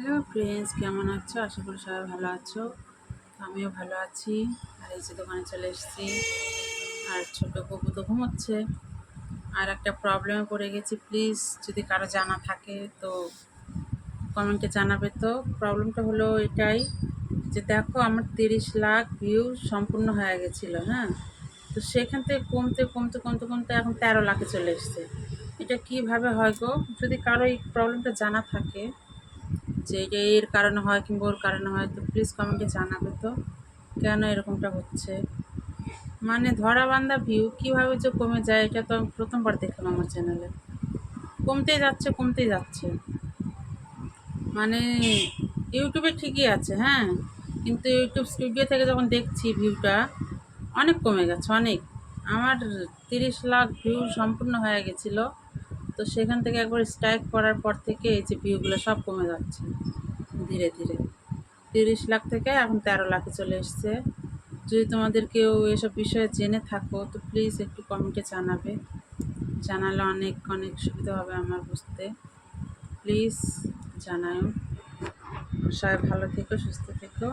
Hello friends, কেমন আছো? আশা করি সবাই ভালো আছো। আমিও ভালো আছি। আর এই যে দোকানে চলে এসেছি। আর ছোটো কুকু তো ঘুমোচ্ছে। আর একটা প্রবলেমে পড়ে গেছি। প্লিজ যদি কারও জানা থাকে, তো কমেন্টে জানাবে। তো প্রবলেমটা হলো এটাই যে দেখো আমার তিরিশ লাখ ভিউ সম্পূর্ণ হয়ে গেছিল হ্যাঁ? তো সেখান থেকে কমতে কমতে কমতে কমতে এখন তেরো লাখে চলে এসছে। এটা কীভাবে হয় গো? যদি কারও এই প্রবলেমটা জানা থাকে যে এটা এর কারণে হয় কিংবা ওর কারণে হয়, তো প্লিজ কমেন্টে জানাবে তো। কেন এরকমটা হচ্ছে? মানে ধরা বান্ধা ভিউ কীভাবে যে কমে যায়, এটা তো আমি প্রথমবার দেখলাম আমার চ্যানেলে কমতেই যাচ্ছে কমতেই যাচ্ছে। মানে ইউটিউবে ঠিকই আছে হ্যাঁ? কিন্তু ইউটিউব স্টুডিও থেকে যখন দেখছি ভিউটা অনেক কমে গেছে, অনেক। আমার তিরিশ লাখ ভিউ সম্পূর্ণ হয়ে গেছিল। তো সেখান থেকে একবার স্ট্রাইক করার পর থেকে এই যে ভিউগুলো সব কমে যাচ্ছে, ধীরে ধীরে। তিরিশ লাখ থেকে এখন তেরো লাখে চলে এসছে। যদি তোমাদের কেউ এসব বিষয়ে জেনে থাকো, তো প্লিজ একটু কমেন্টে জানাবে। জানালে অনেক অনেক সুবিধা হবে আমার বুঝতে। প্লিজ জানাও সবাই ভালো থেকো, সুস্থ থেকো।